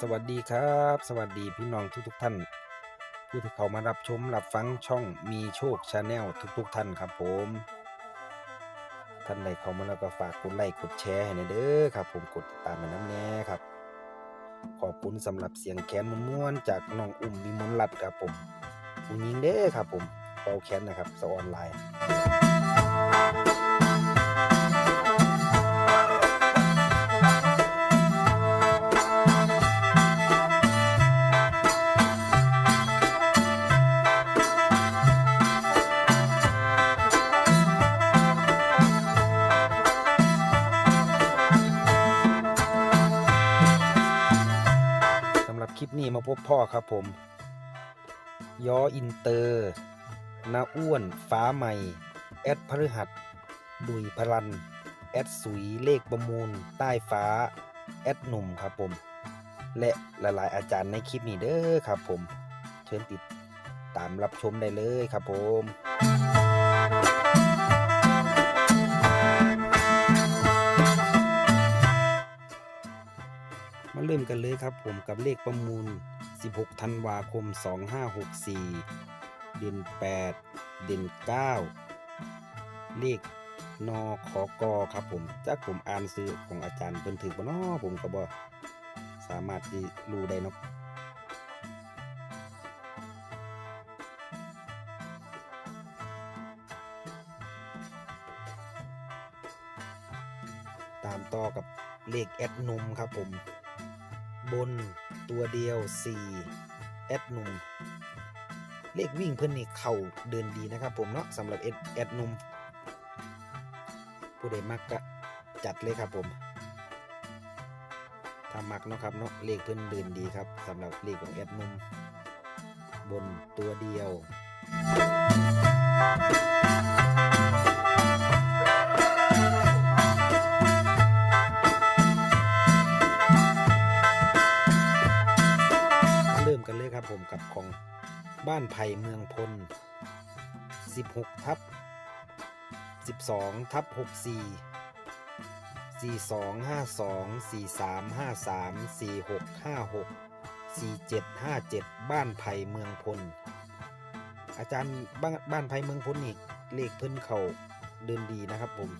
สวัสดีครับ สวัสดีพี่น้องทุกๆท่าน ผู้ที่เข้ามารับชมรับฟังช่องมีโชคชาแนลทุกๆ ท่านครับผม ท่านใดเข้ามาแล้วก็ฝากกดไลค์กดแชร์ให้หน่อยเด้อครับ ผมกดติดตามมาน้ำแน่ครับ ขอบคุณสำหรับเสียงแคนม้วนๆจากน้องอุ่มวิมลรัตครับผมผู้หญิงเด้อครับผมเป่าแคนนะครับสออนไลน์ พบพ่อครับผมยออินเตอร์นาอ้วนฟ้าใหม่ แอดพฤหัส ดุยพลัน แอดสุยเลขประมูล ใต้ฟ้า แอดหนุ่มครับผม และหลายๆ อาจารย์ในคลิปนี้เด้อครับผม เชิญติดตามรับชมได้เลยครับผมมาเริ่มกันเลยครับผมกับเลขประมูล 16 ธันวาคม 2564 เด่น 8 เด่น 9 เลขนอขอกอครับผมจากผมอ่านซื้อของอาจารย์เพิ่นถือบ่เนาะผมก็บ่สามารถที่รู้ได้เนาะตามต่อกับเลขแอดนมครับผม บน ตัวเดียว 4 แอดนุ่ม เลขวิ่งเพื่อนนี่เข่าเดินดีนะครับผมเนาะสำหรับแอดแอดนุ่ม ผู้ใดมักก็จัดเลยครับผมถ้ามักเนาะครับเนาะเลขเพื่อนเดินดีครับสำหรับเลขของแอดนุ่ม บนตัวเดียวเนเลยครับผมกับของบ้านไผ่เมืองพล 16 ทับ 12 ทับ 64 42 52 43 53 46 56 47 57 บ้านไผ่เมืองพล อาจารย์บ้านบ้านไผ่เมืองพลนี่เลขเพิ่นเขาเดินดีนะครับผม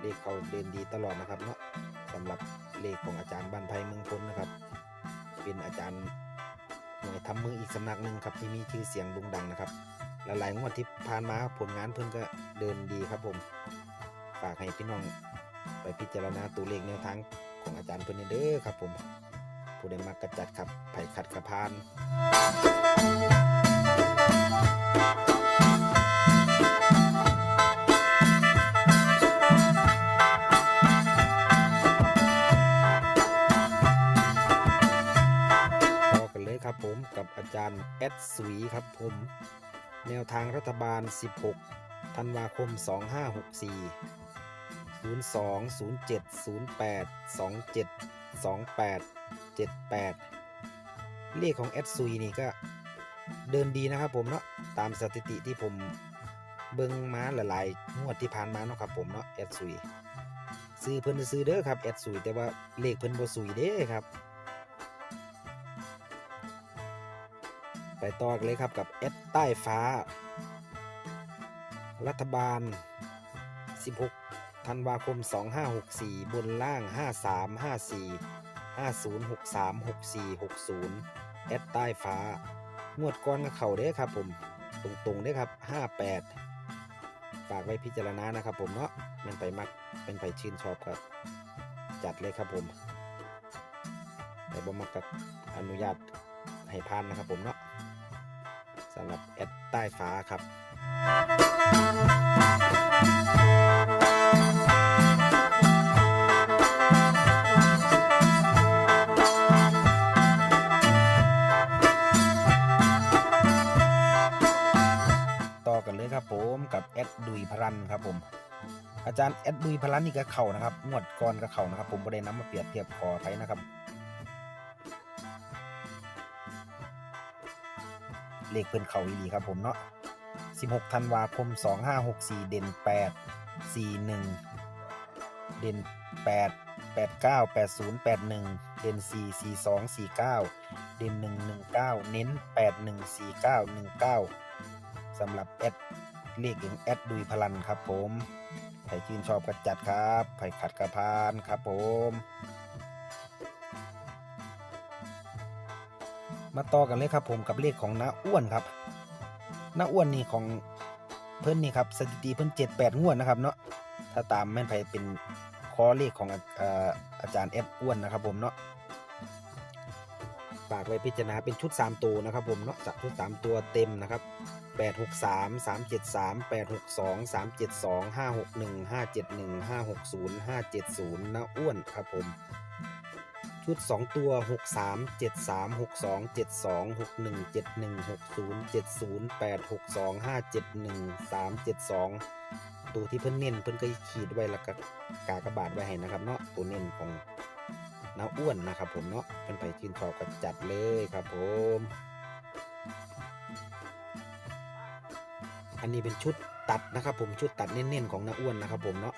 เลขเขาเดินดีตลอดนะครับเนาะสำหรับเลขของอาจารย์บ้านไผ่เมืองพลนะครับ เป็นอาจารย์ หน่วยทำมืออีกสำนักหนึ่งครับที่มีชื่อเสียงดุงดังนะครับหลายๆงวดที่ผ่านมาผลงานเพิ่นก็เดินดีครับผม ฝากให้พี่น้องไปพิจารณาตัวเลขแนวทางของอาจารย์เพิ่นเด้อครับผม ผู้ใดมากกระจัดครับไผ่ขัดกระพาน ผมกับอาจารย์แอดสวีครับผม แนวทางรัฐบาล 16 ธันวาคม 2564 02 07 08 27 28 78 เลขของแอดซุยนี่ก็เดินดีนะครับผมเนาะตามสถิติที่ผมเบิ่งมาหลายๆงวดที่ผ่านมาเนาะครับผมเนาะแอดซุยซื้อเพิ่นซื้อเด้อครับแอดซุยแต่ว่าเลขเพิ่นบ่ซุยเด้ครับ ต่อเลยครับกับแอดใต้ฟ้า รัฐบาล 16 ธันวาคม 2564 บนล่าง 53 54 50 63 64 60 แอดใต้ฟ้างวดก้อนกับเขาเด้ครับผม ตรงๆเด้ครับ 58 ฝากไว้พิจารณานะครับผมเนาะมันไปมักเป็นไปชื่นชอบครับจัดเลยครับผมแต่บ่มักกับอนุญาตให้พานนะครับผมเนาะ สำหรับแอดใต้ฟ้าครับ ต่อกันเลยครับผมกับแอดดุยพลันครับผมอาจารย์แอดดุยพลันนี่ก็เข่านะครับงวดก่อนก็เข่านะครับ ผมประเด็นน้ำมาเปรียบเทียบขอไปนะครับ เลขเพิ่นเขาอีหลีครับผมเนาะ16ธันวาคม 2564 เด่น 8 41 เด่น 8 89 80 81 เด่น 4 4 2 4 9 เด่น 1 1 9 เน้น 8 1 4 9 1 9สำหรับแอดเลขอย่างแอดดุยพลันครับผมใครชื่นชอบก็จัดครับใครขัดกระพานครับผม มาต่อกันเลยครับผมกับเลขของน้าอ้วนครับน้าอ้วนนี่ของเพิ่นนี่ครับสถิติเพิ่นเจ็ดแปดงวดนะครับเนาะถ้าตามแม่นไผเป็นคอเลขของอาเอ่ออาจารย์แอดอ้วนนะครับผมเนาะฝากไว้พิจารณาเป็นชุด 3 ตัวนะครับผมเนาะจากชุด 3 ตัวเต็มนะครับ 863 373 862 372 561 571 560 570น้าอ้วนครับผม ชุด 2 ตัว 63 73 62 72 61 71 60 70 8 62 571 372 ตัวที่เพิ่นเน้นเพิ่นก็ขีดไว้แล้วก็กากระบาดไว้ให้นะครับเนาะตัวเน้นของน้าอ้วนนะครับผมเนาะเพิ่นไปชื่นชอบก็จัดเลยครับผม อันนี้เป็นชุดตัดนะครับผมชุดตัดเน้นๆของน้าอ้วนนะครับผมเนาะ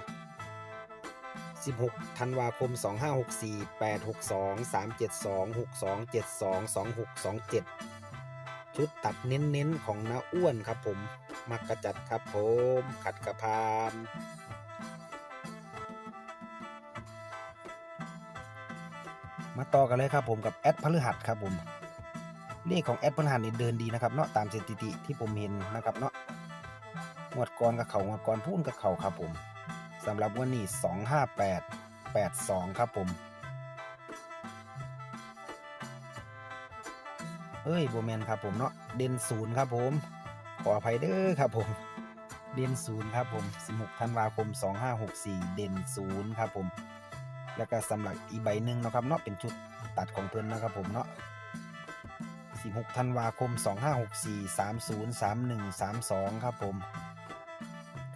16 ธันวาคม 2564 862 372 6272 2627 ชุดตัดเน้นๆ ของน้าอ้วนครับผม มักกระจัดครับผม ขัดกระพานมาต่อกันเลยครับผมกับแอดพฤหัสครับผมเลขของแอดพฤหัสนี่เดินดีนะครับเนาะตามสถิติที่ผมเห็นนะครับเนาะงวดก่อนกับเขางวดก่อนพูนกับเขาครับผม สำหรับวันนี้ 258 82 ครับผม เอ้ยโบแมนครับผมเนาะ เด่นศูนย์ครับผม ขออภัยเด้อครับผม เด่นศูนย์ครับผม 16 ธันวาคม 2564 เด่นศูนย์ครับผม แล้วก็สำหรับอีใบหนึ่งนะครับเนาะ เป็นชุดตัดของเพิ่อนนะครับผมเนาะ 16 ธันวาคม 2564 30 31 32 ครับผม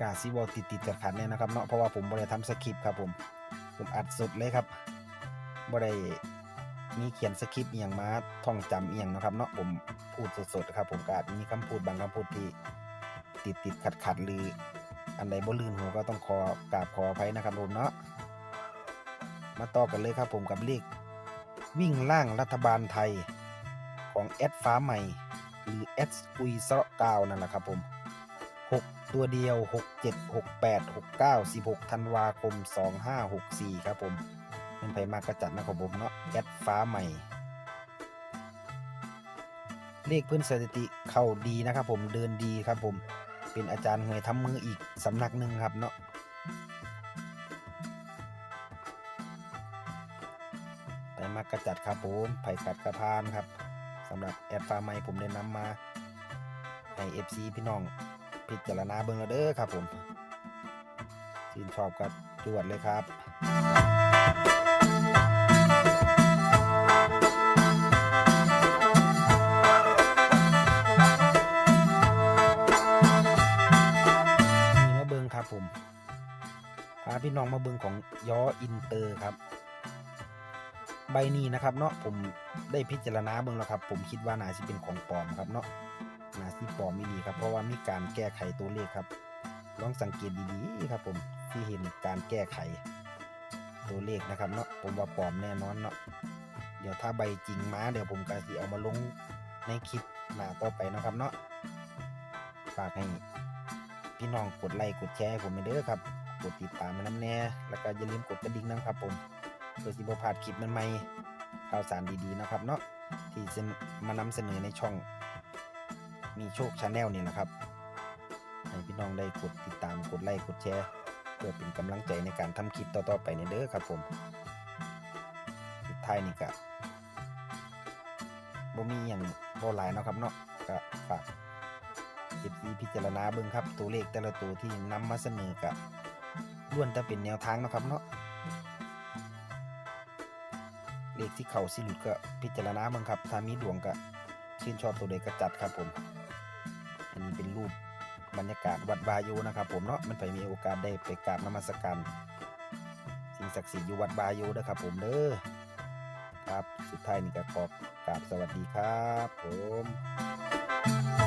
กาซิวอลติดติดๆขัดเนี่ยนะครับเนาะเพราะว่าผมบริทำสคริปต์ครับผมผมอัดสดเลยครับบริมีเขียนสคริปต์อหย่างมาท่องจำอหย่างนะครับเนาะผมพูดสดๆครับผมกาจมีคำพูดบางคำพูดที่ติดติดขัดขัดหรืออันใดบ่ลื่นหูก็ต้องขอกราบขออภัยนะครับผมเนาะมาต่อกันเลยครับผมกับเลขวิ่งล่างรัฐบาลไทยของแอดฟ้าใหม่ หรือแอดกุยเซาะกาวนั่นแหละครับผม ตัวเดียว 6 7 6 8 6 9 16ธันวาคม 2564 ครับผมเป็นไผมากระจัดนะครับผมเนาะแอดฟ้าใหม่ เลขพื้นสถิติเข้าดีนะครับผมเดินดีครับผมเป็นอาจารย์หวยทำมืออีกสำนักหนึ่งครับเนาะไปมากระจัดครับผมไผ่กัดกระพานครับสำหรับแอดฟ้าใหม่ผมได้นำมาให้ FC พี่น้อง พิจารณาเบิ่งแล้วเด้อครับผมชื่นชอบก็จวดเลยครับนี่มาเบิ่งครับผมพาพี่น้องมาเบิ่งของยออินเตอร์ครับใบนี้นะครับเนาะผมได้พิจารณาเบิ่งแล้วครับ ผมคิดว่าน่าสิเป็นของปลอมครับเนาะ นาซีปลอมไม่ดีครับเพราะว่ามีการแก้ไขตัวเลขครับ ลองสังเกตดีๆครับผมที่เห็นการแก้ไขตัวเลขนะครับเนาะผมว่าปลอมแน่นอนเนาะเดี๋ยวถ้าใบจริงมาเดี๋ยวผมก็สิเอามาลงในคลิปหน้าต่อไปนะครับเนาะฝากให้พี่น้องกดไลค์กดแชร์ผมไปเด้อครับ กดติดตามมาน้ำแน่แล้วก็อย่าลืมกดกระดิ่งนะครับผมเพื่อสิบ่พลาดคลิปมันใหม่ข่าวสารดีๆนะครับเนาะที่จะมานำเสนอในช่อง มีโชคชาแนลนี่นะครับ ให้พี่น้องได้กดติดตามกดไลค์กดแชร์เพื่อเป็นกำลังใจในการทำคลิปต่อๆไปในเด้อครับผมสุดท้ายนี่ก็บ่มีอย่างบ่หลายเนาะครับเนาะก็ฝาก FC พิจารณาเบิ่งครับตัวเลขแต่ละตัวที่นำมาเสนอก็ล้วนแต่เป็นแนวทางเนาะครับเนาะเลขที่เขาสิหลุดก็พิจารณาเบิ่งครับถ้ามีดวงก็ชื่นชอบตัวใดก็จัดครับผม อันนี้เป็นรูปบรรยากาศวัดวายุนะครับ ผมเนาะมันไปมีโอกาสได้ไปกราบนมัสการสิ่งศักดิ์สิทธิ์อยู่วัดวายุนะครับ ผมเด้อครับ สุดท้ายนี่ก็ขอกราบสวัสดีครับ ผม